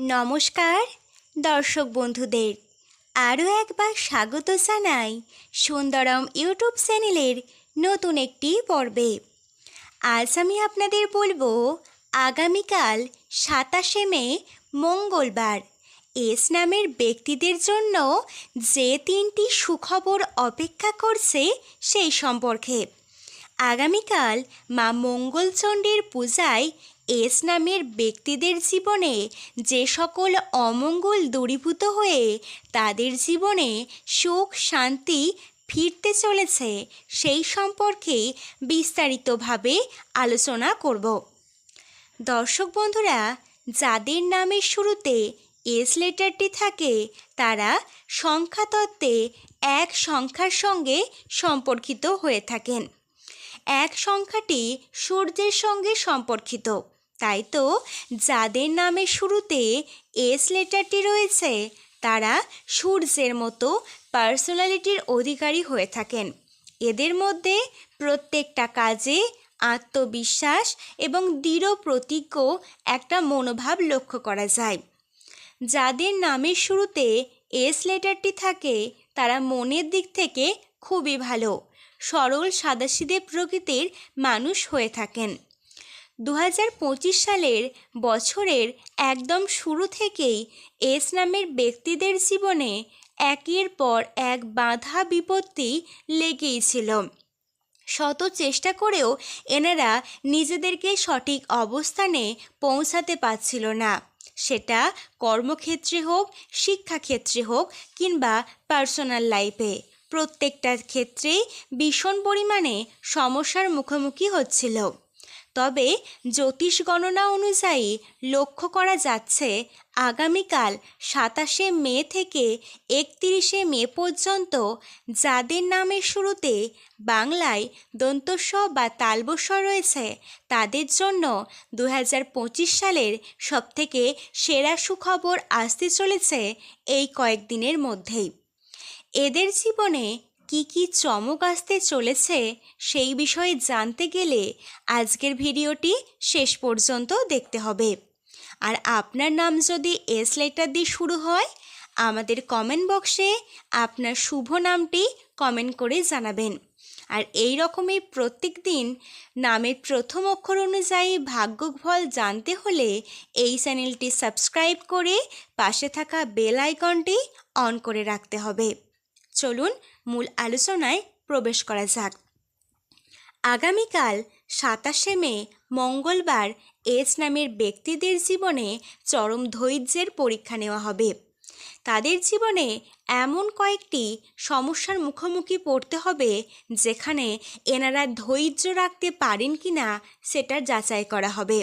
নমস্কার, দর্শক বন্ধুদের। আরও একবার স্বাগত জানাই সুন্দরম ইউটিউব চ্যানেলের নতুন একটি পর্বে। আজ আমি আপনাদের বলব, আগামীকাল সাতাশে মে, মঙ্গলবার। এস নামের ব্যক্তিদের জন্য যে তিনটি সুখবর অপেক্ষা করছে সেই সম্পর্কে। আগামীকাল মা মঙ্গলচণ্ডীর পূজায় এস নামের ব্যক্তিদের জীবনে যে সকল অমঙ্গল দূরীভূত হয়ে তাদের জীবনে সুখ, শান্তি ফিরতে চলেছে, সেই সম্পর্কে বিস্তারিতভাবে আলোচনা করব। দর্শক বন্ধুরা, যাদের নামের শুরুতে এস লেটারটি থাকে, তারা সংখ্যাতত্ত্বে এক সংখ্যার সঙ্গে সম্পর্কিত হয়ে থাকেন। এক সংখ্যাটি সূর্যের সঙ্গে সম্পর্কিত। তাই তো যাদের নামের শুরুতে এস লেটারটি রয়েছে, তারা সূর্যের মতো পার্সোনালিটির অধিকারী হয়ে থাকেন। এদের মধ্যে প্রত্যেকটা কাজে আত্মবিশ্বাস এবং দৃঢ় প্রতিজ্ঞ একটা মনোভাব লক্ষ্য করা যায়। যাদের নামের শুরুতে এস লেটারটি থাকে, তারা মনের দিক থেকে খুবই ভালো, সরল সাদাসিদে প্রকৃতির মানুষ হয়ে থাকেন। দু হাজার পঁচিশ সালের বছরের একদম শুরু থেকেই এস নামের ব্যক্তিদের জীবনে একের পর এক বাধা বিপত্তি লেগেই ছিল। শত চেষ্টা করেও এনারা নিজেদেরকে সঠিক অবস্থানে পৌঁছাতে পারছিল না। সেটা কর্মক্ষেত্রে হোক, শিক্ষাক্ষেত্রে হোক কিংবা পার্সোনাল লাইফে। প্রত্যেকটা ক্ষেত্রেই ভীষণ পরিমাণে সমস্যার মুখোমুখি হচ্ছিল। তবে জ্যোতিষ গণনা অনুযায়ী লক্ষ্য করা যাচ্ছে, আগামীকাল সাতাশে মে থেকে একত্রিশে মে পর্যন্ত যাদের নামের শুরুতে বাংলায় দন্তস্ব বা তালবস্ব রয়েছে, তাদের জন্য দু হাজার পঁচিশ সালের সবথেকে সেরা সুখবর আসতে চলেছে এই কয়েকদিনের মধ্যেই। এদের জীবনে কি কি চমক আসতে চলেছে সেই বিষয়ে জানতে গেলে আজকের ভিডিওটি শেষ পর্যন্ত দেখতে হবে। আর আপনার নাম যদি এস লেটার দিয়ে শুরু হয়, আমাদের কমেন্ট বক্সে আপনার শুভ নামটি কমেন্ট করে জানাবেন। আর এই রকমই প্রত্যেক দিন নামের প্রথম অক্ষর অনুযায়ী ভাগ্যফল জানতে হলে এই চ্যানেলটি সাবস্ক্রাইব করে পাশে থাকা বেল আইকনটি অন করে রাখতে হবে। চলুন মূল আলোচনায় প্রবেশ করা যাক। আগামীকাল সাতাশে মে, মঙ্গলবার এস নামের ব্যক্তিদের জীবনে চরম ধৈর্যের পরীক্ষা নেওয়া হবে। তাদের জীবনে এমন কয়েকটি সমস্যার মুখোমুখি পড়তে হবে, যেখানে এনারা ধৈর্য রাখতে পারেন কি না সেটা যাচাই করা হবে।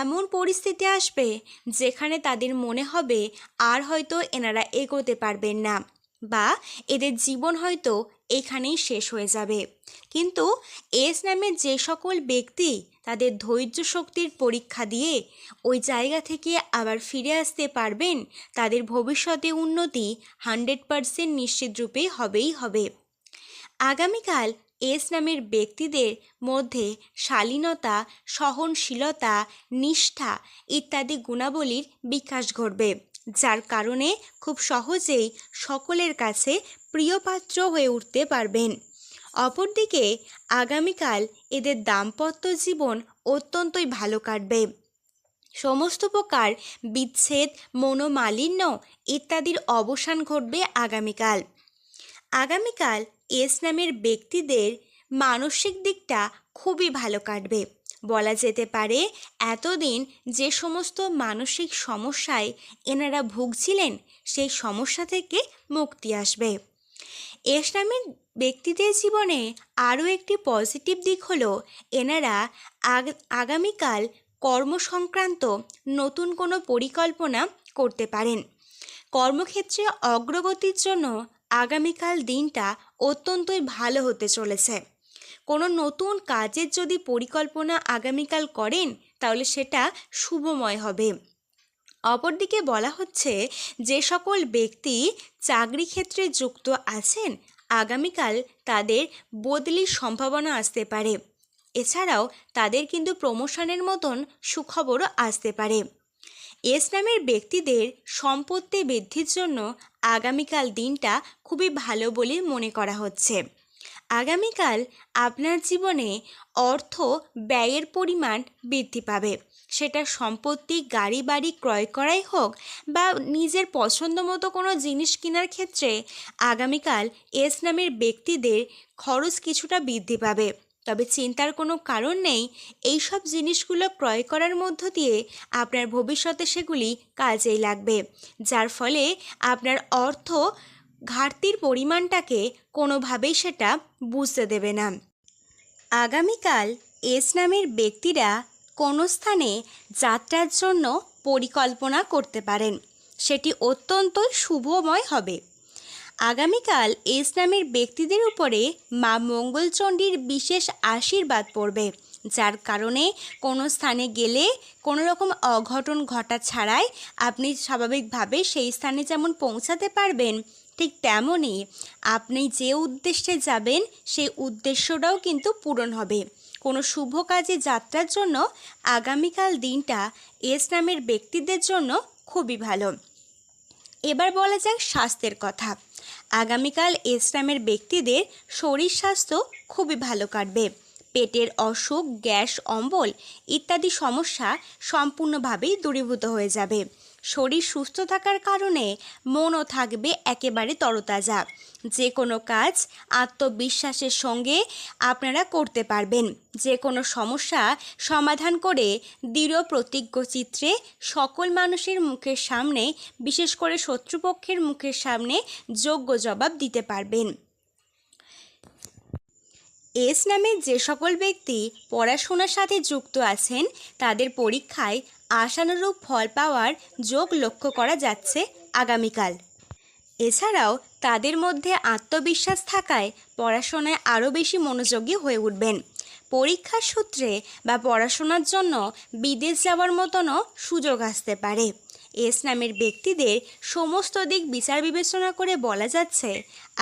এমন পরিস্থিতি আসবে, যেখানে তাদের মনে হবে আর হয়তো এনারা এগোতে পারবেন না। বা এদের জীবন হয়তো এখানেই শেষ হয়ে যাবে। কিন্তু এস নামে যে সকল ব্যক্তি তাদের ধৈর্য শক্তির পরীক্ষা দিয়ে ওই জায়গা থেকে আবার ফিরে আসতে পারবেন, তাদের ভবিষ্যতে উন্নতি হান্ড্রেড পারসেন্ট নিশ্চিত রূপে হবেই হবে। আগামীকাল এস নামের ব্যক্তিদের মধ্যে শালীনতা, সহনশীলতা, নিষ্ঠা ইত্যাদি গুণাবলীর বিকাশ ঘটবে। যার কারণে খুব সহজেই সকলের কাছে প্রিয়পাত্র হয়ে উঠতে পারবেন। অপরদিকে, আগামীকাল এদের দাম্পত্য জীবন অত্যন্তই ভালো কাটবে। সমস্ত প্রকার বিচ্ছেদ, মনোমালিন্য ইত্যাদির অবসান ঘটবে আগামীকাল। আগামীকাল এস নামের ব্যক্তিদের মানসিক দিকটা খুবই ভালো কাটবে। বলা যেতে পারে, এতদিন যে সমস্ত মানসিক সমস্যায় এনারা ভুগছিলেন, সেই সমস্যা থেকে মুক্তি আসবে। এস ব্যক্তিদের জীবনে আরও একটি পজিটিভ দিক হলো, এনারা আগামীকাল কর্মসংক্রান্ত নতুন কোনো পরিকল্পনা করতে পারেন। কর্মক্ষেত্রে অগ্রগতির জন্য আগামীকাল দিনটা অত্যন্তই ভালো হতে চলেছে। কোনো নতুন কাজের যদি পরিকল্পনা আগামীকাল করেন, তাহলে সেটা শুভময় হবে। অপরদিকে বলা হচ্ছে, যে সকল ব্যক্তি চাকরি ক্ষেত্রে যুক্ত আছেন, আগামীকাল তাদের বদলির সম্ভাবনা আসতে পারে। এছাড়াও তাদের কিন্তু প্রমোশনের মতন সুখবরও আসতে পারে। এস নামের ব্যক্তিদের সম্পত্তি বৃদ্ধির জন্য আগামীকাল দিনটা খুবই ভালো বলে মনে করা হচ্ছে। আগামীকাল আপনার জীবনে অর্থ ব্যয়ের পরিমাণ বৃদ্ধি পাবে। সেটা সম্পত্তি গাড়ি বাড়ি ক্রয় করাই হোক বা নিজের পছন্দ মতো কোনো জিনিস কেনার ক্ষেত্রে আগামীকাল এস নামের ব্যক্তিদের খরচ কিছুটা বৃদ্ধি পাবে। তবে চিন্তার কোনো কারণ নেই এই সব জিনিসগুলো ক্রয় করার মধ্য দিয়ে আপনার ভবিষ্যতে সেগুলি কাজেই লাগবে। যার ফলে আপনার অর্থ ঘাটতির পরিমাণটাকে কোনোভাবেই সেটা বুঝতে দেবে না। আগামীকাল এস নামের ব্যক্তিরা কোনো স্থানে যাত্রার জন্য পরিকল্পনা করতে পারেন। সেটি অত্যন্তই শুভময় হবে। আগামীকাল এস নামের ব্যক্তিদের উপরে মা মঙ্গলচণ্ডীর বিশেষ আশীর্বাদ পড়বে, যার কারণে কোনো স্থানে গেলে কোনো রকম অঘটন ঘটা ছাড়াই আপনি স্বাভাবিকভাবে সেই স্থানে যেমন পৌঁছাতে পারবেন ঠিক তেমনই আপনি যে উদ্দেশ্যে যাবেন, সেই উদ্দেশ্যটাও কিন্তু পূরণ হবে। কোনো শুভ কাজে যাত্রার জন্য আগামীকাল দিনটা এস নামের ব্যক্তিদের জন্য খুবই ভালো। এবার বলা যাক স্বাস্থ্যের কথা। আগামীকাল এস নামের ব্যক্তিদের শরীর স্বাস্থ্য খুবই ভালো কাটবে। পেটের অসুখ, গ্যাস, অম্বল ইত্যাদি সমস্যা সম্পূর্ণভাবেই দূরীভূত হয়ে যাবে। শরীর সুস্থ থাকার কারণে মনও থাকবে একেবারে তরতাজা। যে কোনো কাজ আত্মবিশ্বাসের সঙ্গে আপনারা করতে পারবেন। যে কোনো সমস্যা সমাধান করে দৃঢ় প্রতিজ্ঞ চিত্রে সকল মানুষের মুখের সামনে, বিশেষ করে শত্রুপক্ষের মুখের সামনে যোগ্য জবাব দিতে পারবেন। এস নামের যে সকল ব্যক্তি পড়াশোনার সাথে যুক্ত আছেন, তাদের পরীক্ষায় আশানুরূপ ফল পাওয়ার যোগ লক্ষ্য করা যাচ্ছে আগামীকাল। এছাড়াও তাদের মধ্যে আত্মবিশ্বাস থাকায় পড়াশোনায় আরও বেশি মনোযোগী হয়ে উঠবেন। পরীক্ষার সূত্রে বা পড়াশোনার জন্য বিদেশ যাওয়ার মতনও সুযোগ আসতে পারে। এস নামের ব্যক্তিদের সমস্ত দিক বিচার বিবেচনা করে বলা যাচ্ছে,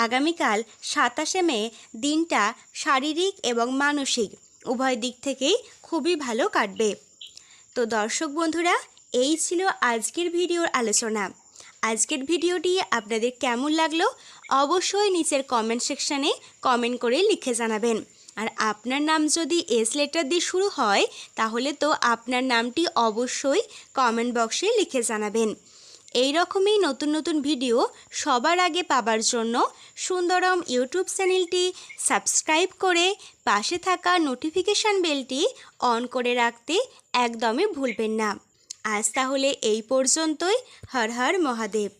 আগামীকাল সাতাশে মে দিনটা শারীরিক এবং মানসিক, উভয় দিক থেকেই খুবই ভালো কাটবে। তো দর্শক বন্ধুরা, এই ছিল আজকের ভিডিওর আলোচনা। আজকের ভিডিওটি আপনাদের কেমন লাগল অবশ্যই নিচের কমেন্ট সেকশানে কমেন্ট করে লিখে জানাবেন। আর আপনার নাম যদি এস লেটার দিয়ে শুরু হয়, তাহলে তো আপনার নামটি অবশ্যই কমেন্ট বক্সে লিখে জানাবেন। এই রকমই নতুন নতুন ভিডিও সবার আগে পাবার জন্য সুন্দরম ইউটিউব চ্যানেলটি সাবস্ক্রাইব করে পাশে থাকা নোটিফিকেশান বেলটি অন করে রাখতে একদমই ভুলবেন না। আজ তাহলে এই পর্যন্তই। হর হর মহাদেব।